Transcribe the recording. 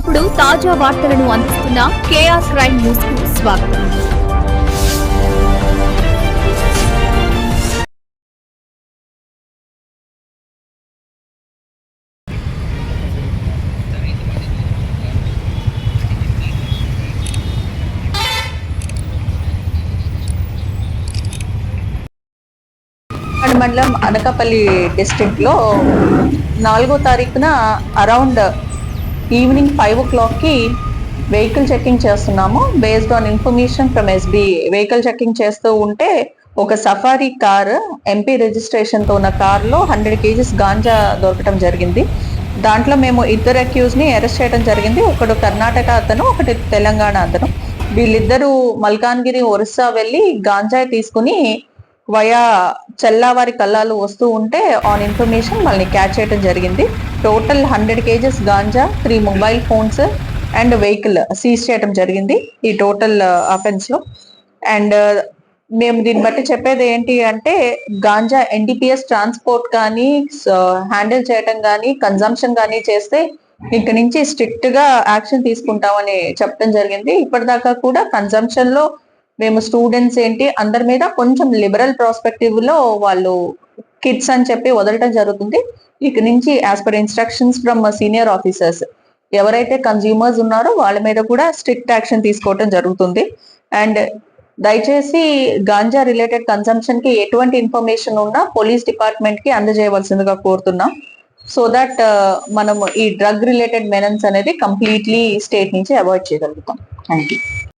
ఎప్పటికప్పుడు తాజా వార్తలను అందిస్తున్న కేఆర్ క్రైమ్ న్యూస్కు స్వాగతం. మండలం అనకాపల్లి డిస్ట్రిక్ట్లో నాలుగో తారీఖున అరౌండ్ ఈవినింగ్ ఫైవ్ ఓ క్లాక్కి వెహికల్ చెకింగ్ చేస్తున్నాము. Based on information from SB vehicle checking చేస్తూ ఉంటే ఒక సఫారీ కార్ ఎంపీ రిజిస్ట్రేషన్తో ఉన్న కార్లో హండ్రెడ్ కేజీస్ గాంజా దొరకటం జరిగింది. దాంట్లో మేము ఇద్దరు అక్యూజ్ని అరెస్ట్ చేయడం జరిగింది. ఒకడు కర్ణాటక అతను ఒకటి తెలంగాణ అతను. వీళ్ళిద్దరూ మల్కాన్గిరి ఒరిస్సా వెళ్ళి గాంజా తీసుకుని వయా చెల్లావారి కల్లాలు వస్తూ ఉంటే ఆన్ ఇన్ఫర్మేషన్ వాళ్ళని క్యాచ్ చేయడం జరిగింది. Total hundred kgs ganja three mobile phones and vehicle seize చేయడం జరిగింది ఈ టోటల్ అఫెన్స్లో. అండ్ మేము దీన్ని బట్టి చెప్పేది ఏంటి అంటే గాంజా ఎన్డీపీఎస్ ట్రాన్స్పోర్ట్ కానీ హ్యాండిల్ చేయడం కానీ కన్జంప్షన్ కానీ చేస్తే ఇక్కడి నుంచి స్ట్రిక్ట్గా యాక్షన్ తీసుకుంటామని చెప్పడం జరిగింది. ఇప్పటిదాకా కూడా కన్జంప్షన్లో మేము స్టూడెంట్స్ ఏంటి అందరి మీద కొంచెం లిబరల్ ప్రాస్పెక్టివ్లో వాళ్ళు కిడ్స్ అని చెప్పి వదలటం జరుగుతుంది. ఇక నుంచి as per instructions from senior officers ఎవరైతే కన్జ్యూమర్స్ ఉన్నారో వాళ్ళ మీద కూడా స్ట్రిక్ట్ యాక్షన్ తీసుకోవటం జరుగుతుంది. అండ్ దయచేసి గాంజా రిలేటెడ్ కన్సంప్షన్కి ఎటువంటి ఇన్ఫర్మేషన్ ఉన్నా పోలీస్ డిపార్ట్మెంట్కి అందజేయవలసిందిగా కోరుతున్నాం. సో దట్ మనం ఈ డ్రగ్ రిలేటెడ్ మెనన్స్ అనేది కంప్లీట్లీ స్టేట్ నుంచి అవాయిడ్ చేయగలుగుతాం. Thank you